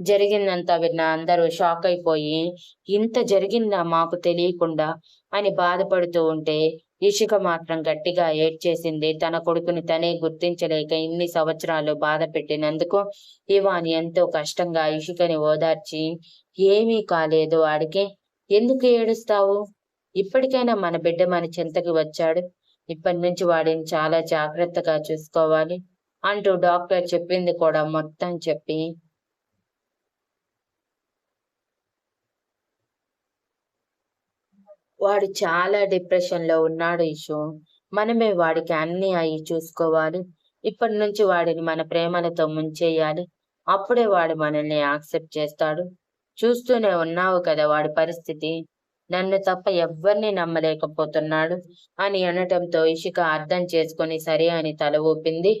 జరిగిందంతా విన్న అందరూ షాక్ అయిపోయి ఇంత జరిగిందా మాకు తెలియకుండా? అని బాధపడుతూ ఉంటే ఇషిక మాత్రం గట్టిగా ఏడ్చేసింది. తన కొడుకుని తనే గుర్తించలేక ఇన్ని సంవత్సరాలు బాధ పెట్టినందుకు ఇవాన్ ఎంతో కష్టంగా ఇషికని ఓదార్చి ఏమీ కాలేదు వాడికి ఎందుకు ఏడుస్తావు? ఇప్పటికైనా మన బిడ్డ మన చింతకి వచ్చాడు. ఇప్పటి నుంచి వాడిని చాలా జాగ్రత్తగా చూసుకోవాలి అంటూ డాక్టర్ చెప్పింది కూడా మొత్తం చెప్పి వాడు చాలా డిప్రెషన్లో ఉన్నాడు ఇషు మనమే వాడికి అన్ని అయి చూసుకోవాలి. ఇప్పటి నుంచి వాడిని మన ప్రేమలతో ముంచేయాలి. అప్పుడే వాడు మనల్ని యాక్సెప్ట్ చేస్తాడు. చూస్తూనే ఉన్నావు కదా వాడి పరిస్థితి. నన్ను తప్ప ఎవ్వరిని నమ్మలేకపోతున్నాడు అని అనటంతో ఇషిక అర్థం చేసుకొని సరే అని తల ఊపింది.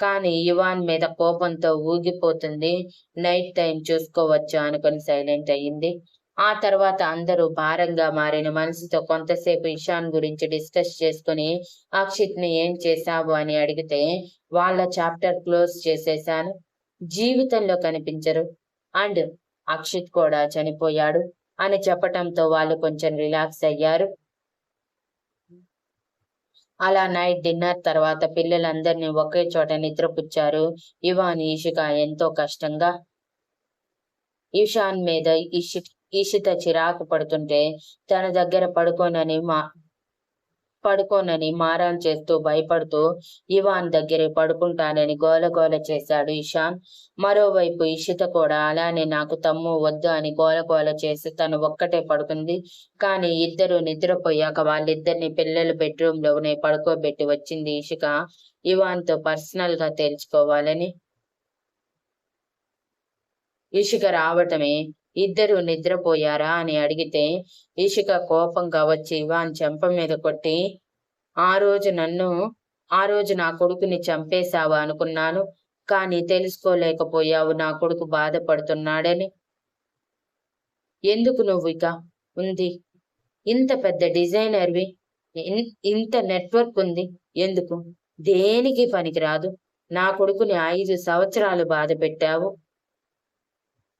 కానీ ఇవాన్ మీద కోపంతో ఊగిపోతుంది. నైట్ టైం చూసుకోవచ్చు అనుకుని సైలెంట్ అయ్యింది. ఆ తర్వాత అందరూ భారంగా మారిన మనసుతో కొంతసేపు ఇషాన్ గురించి డిస్కస్ చేసుకుని అక్షిత్ని ఏం చేశావు అని అడిగితే వాళ్ళ చాప్టర్ క్లోజ్ చేసేశాను. జీవితంలో కనిపించరు. అండ్ అక్షిత్ కూడా చనిపోయాడు అని చెప్పటంతో వాళ్ళు కొంచెం రిలాక్స్ అయ్యారు. అలా నైట్ డిన్నర్ తర్వాత పిల్లలందరినీ ఒకే చోట నిద్రపుచ్చారు. ఇవాన్ ఈషిక ఎంతో కష్టంగా ఇషాన్ మీద ఇషి ఇషిత చిరాకు పడుతుంటే తన దగ్గర పడుకోనని మా పడుకోనని మారాన్ చేస్తూ భయపడుతూ ఇవాన్ దగ్గరే పడుకుంటానని గోలగోల చేశాడు ఇషాన్. మరోవైపు ఇషిత కూడా అలానే నాకు తమ్ము వద్దు అని గోలగోల చేసి తను ఒక్కటే పడుకుంది. కానీ ఇద్దరు నిద్రపోయాక వాళ్ళిద్దరిని పిల్లల బెడ్రూమ్లోనే పడుకోబెట్టి వచ్చింది ఇషిక. ఇవాన్తో పర్సనల్గా తేల్చుకోవాలని. ఇషిక రావటమే ఇద్దరు నిద్రపోయారా అని అడిగితే ఇషిక కోపంగా వచ్చి వాని చెంప మీద కొట్టి ఆ రోజు నన్ను ఆ రోజు నా కొడుకుని చంపేశావా అనుకున్నాను కానీ తెలుసుకోలేకపోయావు నా కొడుకు బాధపడుతున్నాడని. ఎందుకు నువ్వు ఇక? ఉంది. ఇంత పెద్ద డిజైనర్వి ఇంత నెట్వర్క్ ఉంది ఎందుకు? దేనికి పనికిరాదు? నా కొడుకుని ఐదు సంవత్సరాలు బాధ పెట్టావు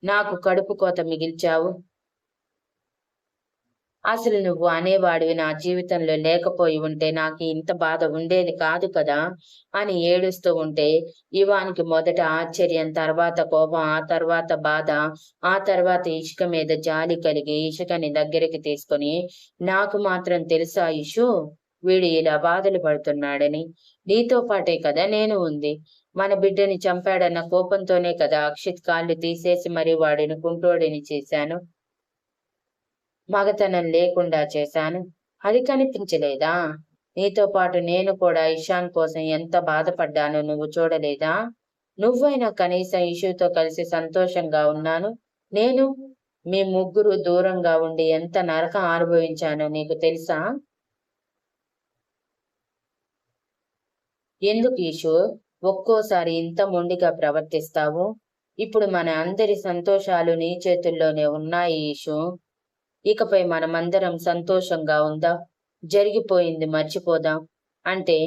నాకు కడుపు కోత మిగిల్చావు. అసలు నువ్వు అనేవాడివి నా జీవితంలో లేకపోయి ఉంటే నాకు ఇంత బాధ ఉండేది కాదు కదా అని ఏడుస్తూ ఉంటే ఇవానికి మొదట ఆశ్చర్యం తర్వాత కోపం ఆ తర్వాత బాధ ఆ తర్వాత ఇసుక మీద జాలి కలిగి ఇసుకని దగ్గరికి తీసుకొని నాకు మాత్రం తెలుసా ఇషు? వీడు ఇలా బాధలు పడుతున్నాడని. నీతో పాటే కదా నేను ఉంది. మన బిడ్డని చంపాడన్న కోపంతోనే కదా అక్షిత్ కాళ్ళు తీసేసి మరి వాడిని కుంటోడిని చేశాను. మగతనం లేకుండా చేశాను. అది కనిపించలేదా? నీతో పాటు నేను కూడా ఇషాన్ కోసం ఎంత బాధపడ్డానో నువ్వు చూడలేదా? నువ్వైనా కనీసం ఇషుతో కలిసి సంతోషంగా ఉన్నాను. నేను మీ ముగ్గురు దూరంగా ఉండి ఎంత నరకం అనుభవించానో నీకు తెలుసా? ఎందుకు ఈషు ఒక్కోసారి ఇంత మొండిగా ప్రవర్తిస్తావు? ఇప్పుడు మన అందరి సంతోషాలు నీ చేతుల్లోనే ఉన్నాయి ఈషు ఇకపై మనమందరం సంతోషంగా ఉందా? జరిగిపోయింది మర్చిపోదాం. అంటే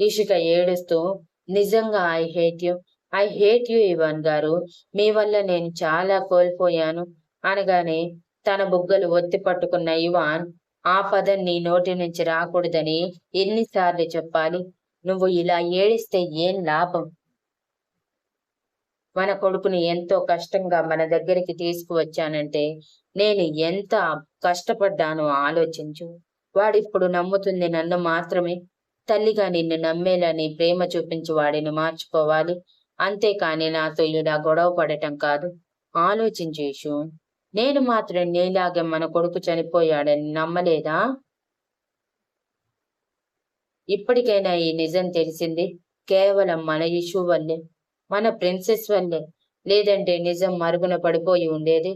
ఇషిక ఏడుస్తూ నిజంగా I hate you. I hate you Ivan గారు. మీ వల్ల నేను చాలా కోల్పోయాను. అనగానే తన బుగ్గలు ఒత్తి పట్టుకున్న ఇవాన్ ఆ పదం నీ నోటి నుంచి రాకూడదని ఎన్నిసార్లు చెప్పాలి? నువ్వు ఇలా ఏడిస్తే ఏం లాభం? మన కొడుకుని ఎంతో కష్టంగా మన దగ్గరికి తీసుకువచ్చానంటే నేను ఎంత కష్టపడ్డానో ఆలోచించు. వాడిప్పుడు నమ్ముతుంది నన్ను మాత్రమే. తల్లిగా నిన్ను నమ్మేలా నీ ప్రేమ చూపించి వాడిని మార్చుకోవాలి. అంతేకాని నాతో ఇలా గొడవ పడటం కాదు. ఆలోచించు నేను మాత్రం నీలాగే మన కొడుకు చనిపోయాడని నమ్మలేదా? ఇప్పటికైనా ఈ నిజం తెలిసింది. కేవలం మన ఇష్యూ వల్లే మన ప్రిన్సెస్ వల్లే లేదంటే నిజం మరుగున పడిపోయి ఉండేది.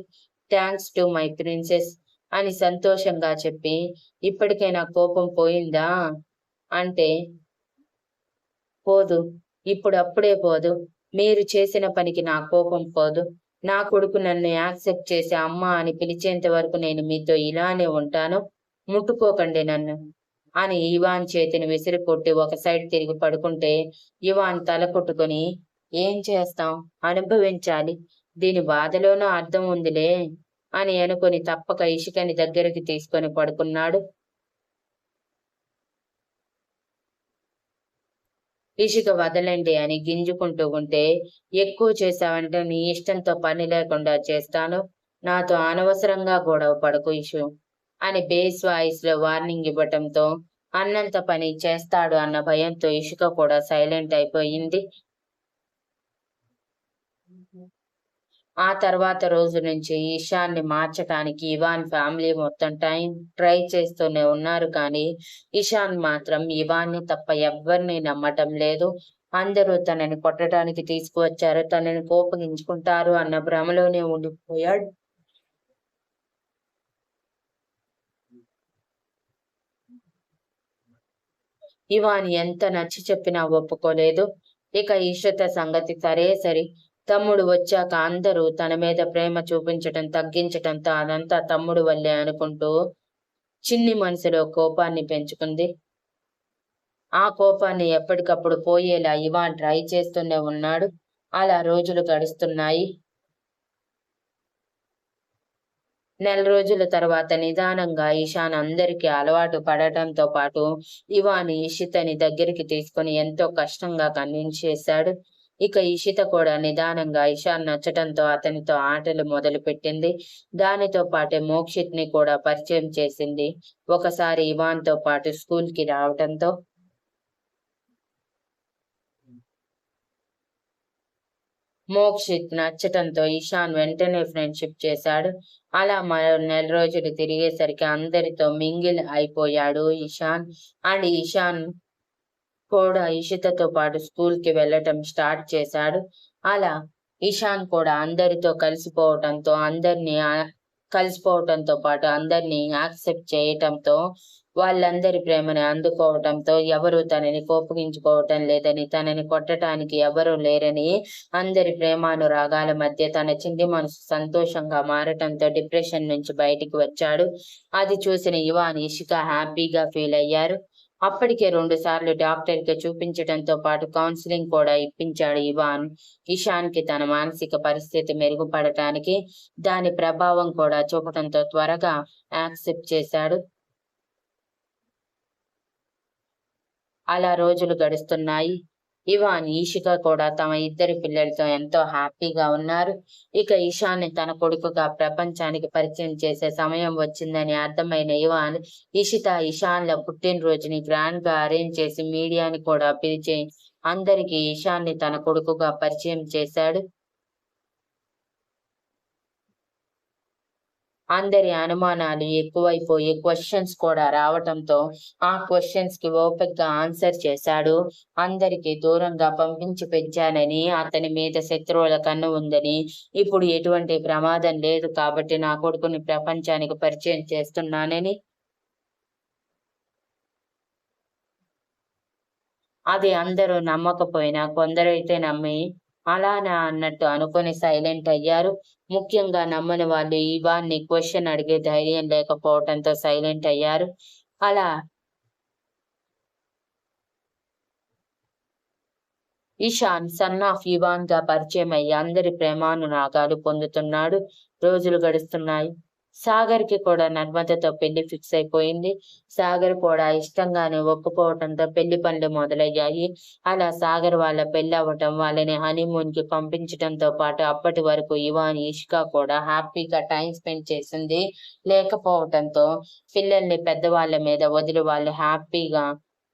థ్యాంక్స్ టు మై ప్రిన్సెస్ అని సంతోషంగా చెప్పి ఇప్పటికైనా కోపం పోయిందా? అంటే పోదు. ఇప్పుడు అప్పుడే పోదు. మీరు చేసిన పనికి నా కోపం పోదు. నా కొడుకు నన్ను యాక్సెప్ట్ చేసి అమ్మ అని పిలిచేంత వరకు నేను మీతో ఇలానే ఉంటాను. ముట్టుకోకండి నన్ను అని ఇవాన్ చేతిని విసిరి కొట్టి ఒక సైడ్ తిరిగి పడుకుంటే ఇవాన్ తల కొట్టుకొని ఏం చేస్తాం? అనుభవించాలి. దీని బాధలోనూ అర్థం ఉందిలే అని అనుకుని తప్పక ఇషికని దగ్గరికి తీసుకొని పడుకున్నాడు. ఇషిక వదలండి అని గింజుకుంటూ ఉంటే ఎక్కువ చేశావంటే నీ ఇష్టంతో పని లేకుండా చేస్తాను. నాతో అనవసరంగా గొడవ పడకు ఇషు అని బేస్ వాయిస్లో వార్నింగ్ ఇవ్వటంతో అన్నంత పని చేస్తాడు అన్న భయంతో ఇషిక కూడా సైలెంట్ అయిపోయింది. ఆ తర్వాత రోజు నుంచి ఈశాన్ని మార్చటానికి ఇవాన్ ఫ్యామిలీ మొత్తం టైం ట్రై చేస్తూనే ఉన్నారు కానీ ఇషాన్ మాత్రం ఇవాన్ని తప్ప ఎవ్వరిని నమ్మటం లేదు. అందరూ తనని కొట్టడానికి తీసుకువచ్చారు. తనని కోపగించుకుంటారు అన్న భ్రమలోనే ఉండిపోయాడు. ఇవాన్ ఎంత నచ్చి చెప్పినా ఒప్పుకోలేదు. ఇక ఈశ్వత సంగతి సరే సరి తమ్ముడు వచ్చాక అందరూ తన మీద ప్రేమ చూపించటం తగ్గించటంతో అదంతా తమ్ముడు వల్లే అనుకుంటూ చిన్ని మనసులో కోపాన్ని పెంచుకుంది. ఆ కోపాన్ని ఎప్పటికప్పుడు పోయేలా ఇవాన్ ట్రై చేస్తూనే ఉన్నాడు. అలా రోజులు గడుస్తున్నాయి. నెల రోజుల తర్వాత నిదానంగా ఇషాన్ అందరికీ అలవాటు పడటంతో పాటు ఇవాని ఇషితని దగ్గరికి తీసుకుని ఎంతో కష్టంగా కన్విన్స్ చేశాడు ఇక ఇషిత కూడా నిదానంగా ఇషాన్ నచ్చటంతో అతనితో ఆటలు మొదలు పెట్టింది దానితో పాటే మోక్షిత్ని కూడా పరిచయం చేసింది. ఒకసారి ఇవాన్తో పాటు స్కూల్కి రావటంతో. మోక్షిత్ నచ్చటంతో ఇషాన్ వెంటనే ఫ్రెండ్షిప్ చేశాడు. అలా మరో నెల రోజులు తిరిగేసరికి అందరితో మింగిల్ అయిపోయాడు ఇషాన్ అండ్ ఇషాన్ కూడా ఇషితతో పాటు స్కూల్కి వెళ్ళటం స్టార్ట్ చేశాడు. అలా ఇషాన్ కూడా అందరితో కలిసిపోవటంతో అందరినీ కలిసిపోవటంతో పాటు అందరినీ యాక్సెప్ట్ చేయటంతో వాళ్ళందరి ప్రేమని అందుకోవటంతో ఎవరు తనని కోపగించుకోవటం లేదని తనని కొట్టడానికి ఎవరూ లేరని అందరి ప్రేమానురాగాల మధ్య తన చిన్ని మనసు సంతోషంగా మారటంతో డిప్రెషన్ నుంచి బయటికి వచ్చాడు. అది చూసిన యువాన్ ఇషిక హ్యాపీగా ఫీల్ అయ్యారు. అప్పటికే రెండు సార్లు డాక్టర్కి చూపించడంతో పాటు కౌన్సిలింగ్ కూడా ఇప్పించాడు ఇవాన్. ఇషాన్కి తన మానసిక పరిస్థితి మెరుగుపడటానికి దాని ప్రభావం కూడా చూపడంతో త్వరగా యాక్సెప్ట్ చేశాడు. అలా రోజులు గడుస్తున్నాయి. ఇవాన్ ఈషిక కూడా తమ ఇద్దరి పిల్లలతో ఎంతో హ్యాపీగా ఉన్నారు. ఇక ఈశాన్ని తన కొడుకుగా ప్రపంచానికి పరిచయం చేసే సమయం వచ్చిందని అర్థమైన ఇవాన్ ఇషిత ఇషాన్ల పుట్టినరోజుని గ్రాండ్గా అరేంజ్ చేసి మీడియాని కూడా పిలిచి అందరికీ ఇషాన్ని తన కొడుకుగా పరిచయం చేశాడు. అందరి అనుమానాలు ఎక్కువైపోయి క్వశ్చన్స్ కూడా రావటంతో ఆ క్వశ్చన్స్కి ఓపెక్గా ఆన్సర్ చేశాడు. అందరికి దూరంగా పంపించి పెంచానని అతని మీద శత్రువుల కన్ను ఉందని ఇప్పుడు ఎటువంటి ప్రమాదం లేదు కాబట్టి నా కొడుకుని ప్రపంచానికి పరిచయం చేస్తున్నానని. అది అందరూ నమ్మకపోయినా కొందరైతే నమ్మి అలానా అన్నట్టు అనుకుని సైలెంట్ అయ్యారు. ముఖ్యంగా నమ్మని వాళ్ళు ఇవాన్ని క్వశ్చన్ అడిగే ధైర్యం లేకపోవడంతో సైలెంట్ అయ్యారు. అలా ఇషాన్ సన్ ఆఫ్ ఇవాన్గా పరిచయం అయ్యి అందరి ప్రేమానురాగాలు పొందుతున్నాడు. రోజులు గడుస్తున్నాయి. సాగర్కి కూడా నర్మదతో పెళ్ళి ఫిక్స్ అయిపోయింది. సాగర్ కూడా ఇష్టంగానే ఒప్పుకోవటంతో పెళ్ళి పనులు మొదలయ్యాయి. అలా సాగర్ వాళ్ళ పెళ్ళి అవ్వటం వాళ్ళని హనీమూన్కి పంపించడంతో పాటు అప్పటి వరకు ఇవాన్ ఇష్క కూడా హ్యాపీగా టైం స్పెండ్ చేసింది. లేకపోవటంతో పిల్లల్ని పెద్దవాళ్ళ మీద వదిలి వాళ్ళు హ్యాపీగా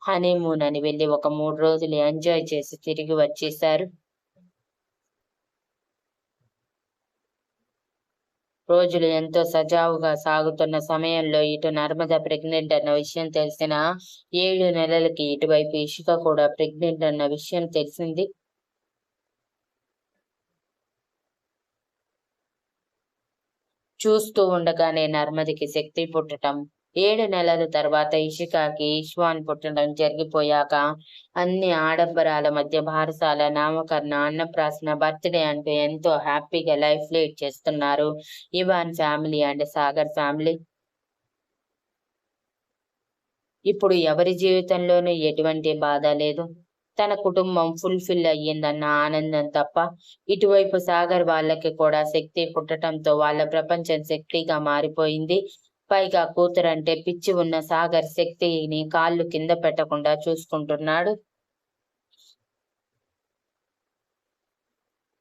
హనీమూన్ అని వెళ్ళి ఒక మూడు రోజులు ఎంజాయ్ చేసి తిరిగి వచ్చేసారు రోజులు ఎంతో సజావుగా సాగుతున్న సమయంలో ఇటు నర్మద ప్రెగ్నెంట్ అన్న విషయం తెలిసిన ఏడు నెలలకి ఇటువైపు ఇషిక కూడా ప్రెగ్నెంట్ అన్న విషయం తెలిసింది. చూస్తూ ఉండగానే నర్మదికి శక్తి పుట్టటం ఏడు నెలల తర్వాత ఇషికాకి ఇష్వాన్ పుట్టడం జరిగిపోయాక అన్ని ఆడంబరాల మధ్య భారసాల నామకరణ అన్నప్రాసన బర్త్డే అంటూ ఎంతో హ్యాపీగా లైఫ్ లీడ్ చేస్తున్నారు. Ivan family and Sagar family. ఇప్పుడు ఎవరి జీవితంలోనూ ఎటువంటి బాధ లేదు. తన కుటుంబం ఫుల్ఫిల్ అయ్యిందన్న ఆనందం తప్ప ఇటువైపు సాగర్ వాళ్ళకి కూడా శక్తి పుట్టడంతో వాళ్ళ ప్రపంచం శక్తిగా మారిపోయింది. పైగా కూతురంటే పిచ్చి ఉన్న సాగర్ శక్తిని కాళ్ళు కింద పెట్టకుండా చూసుకుంటున్నాడు.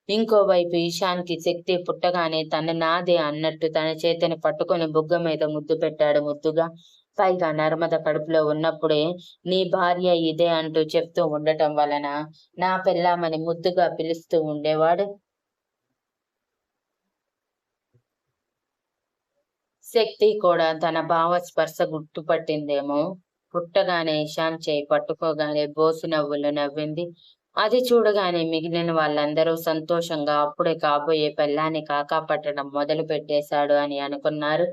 ఇంకోవైపు ఈశాన్కి శక్తి పుట్టగానే తన నాదే అన్నట్టు తన చేతిని పట్టుకొని బుగ్గ మీద ముద్దు పెట్టాడు ముద్దుగా. పైగా నర్మద కడుపులో ఉన్నప్పుడే నీ భార్య ఇదే అంటూ చెప్తూ ఉండటం వలన నా పెళ్ళామని ముద్దుగా పిలుస్తూ ఉండేవాడు. శక్తి కూడా తన భావ స్పర్శ గుర్తుపట్టిందేమో. పుట్టగానే ఇషాన్ చేయి పట్టుకోగానే బోసు నవ్వులు నవ్వింది. అది చూడగానే మిగిలిన వాళ్ళందరూ సంతోషంగా అప్పుడే కాబోయే పెళ్ళాన్ని కాకా పట్టడం మొదలు పెట్టేశాడు అని అనుకున్నారు.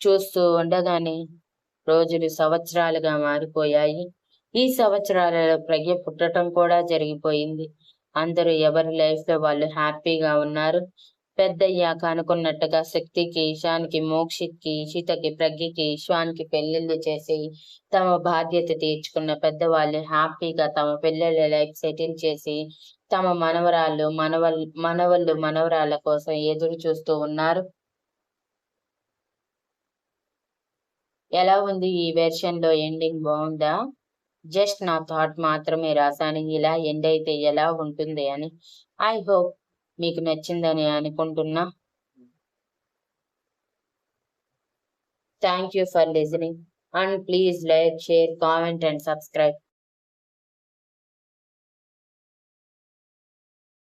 చూస్తూ ఉండగానే రోజులు సంవత్సరాలుగా మారిపోయాయి. ఈ సంవత్సరాలలో ప్రజ్ఞ పుట్టడం కూడా జరిగిపోయింది. అందరూ ఎవరి లైఫ్లో వాళ్ళు హ్యాపీగా ఉన్నారు? పెద్దయ్యాక అనుకున్నట్టుగా శక్తికి ఈశాన్కి మోక్షిత్కి ఈషితకి ప్రజ్ఞకి ఈశ్వాన్కి పెళ్ళిళ్ళు చేసి తమ బాధ్యత తీర్చుకున్న పెద్దవాళ్ళు హ్యాపీగా తమ పిల్లల లైఫ్ సెటిల్ చేసి తమ మనవరాళ్ళు మనవల్ మనవళ్ళు మనవరాళ్ళ కోసం ఎదురు చూస్తూ ఉన్నారు. ఎలా ఉంది ఈ వెర్షన్లో ఎండింగ్? బాగుందా? జస్ట్ నా థాట్ మాత్రమే రాశాను ఇలా ఎండ్ అయితే ఎలా ఉంటుంది అని. ఐ హోప్ మీకు నచ్చిందని అనుకుంటున్నా. Thank you for listening. And please like share comment and subscribe.